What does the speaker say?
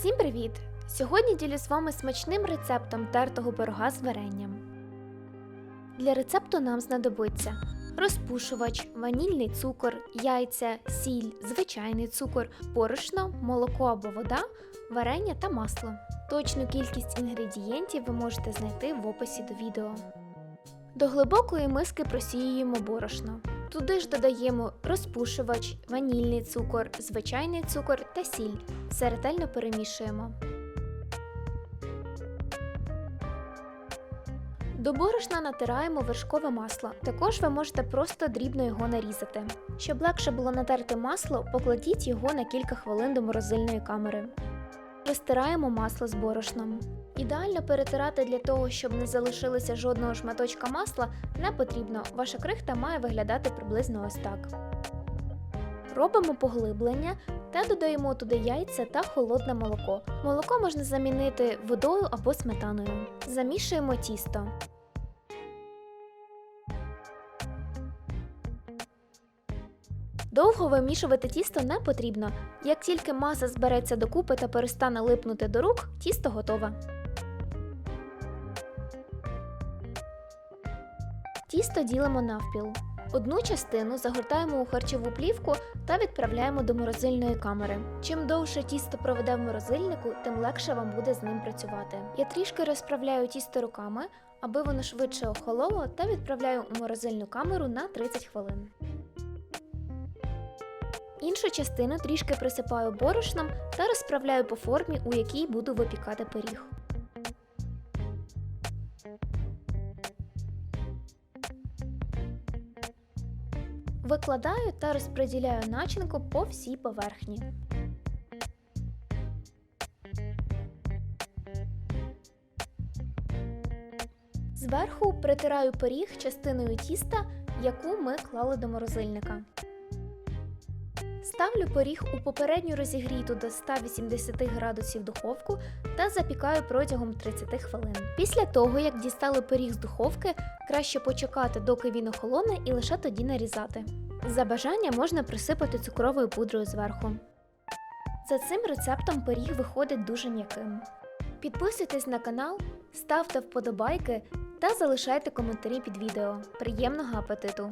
Всім привіт! Сьогодні ділю з вами смачним рецептом тертого пирога з варенням. Для рецепту нам знадобиться розпушувач, ванільний цукор, яйця, сіль, звичайний цукор, борошно, молоко або вода, варення та масло. Точну кількість інгредієнтів ви можете знайти в описі до відео. До глибокої миски просіюємо борошно. Туди ж додаємо розпушувач, ванільний цукор, звичайний цукор та сіль. Все ретельно перемішуємо. До борошна натираємо вершкове масло. Також ви можете просто дрібно його нарізати. Щоб легше було натерти масло, покладіть його на кілька хвилин до морозильної камери. Розтираємо масло з борошном. Ідеально перетирати для того, щоб не залишилося жодного шматочка масла, не потрібно. Ваша крихта має виглядати приблизно ось так. Робимо поглиблення та додаємо туди яйця та холодне молоко. Молоко можна замінити водою або сметаною. Замішуємо тісто. Довго вимішувати тісто не потрібно. Як тільки маса збереться докупи та перестане липнути до рук, тісто готове. Тісто ділимо навпіл. Одну частину загортаємо у харчову плівку та відправляємо до морозильної камери. Чим довше тісто проведе в морозильнику, тим легше вам буде з ним працювати. Я трішки розправляю тісто руками, аби воно швидше охололо, та відправляю у морозильну камеру на 30 хвилин. Іншу частину трішки присипаю борошном та розправляю по формі, у якій буду випікати пиріг. Викладаю та розподіляю начинку по всій поверхні. Зверху притираю пиріг частиною тіста, яку ми клали до морозильника. Ставлю пиріг у попередньо розігріту до 180 градусів духовку та запікаю протягом 30 хвилин. Після того, як дістали пиріг з духовки, краще почекати, доки він охолоне, і лише тоді нарізати. За бажання можна присипати цукровою пудрою зверху. За цим рецептом пиріг виходить дуже м'яким. Підписуйтесь на канал, ставте вподобайки та залишайте коментарі під відео. Приємного апетиту!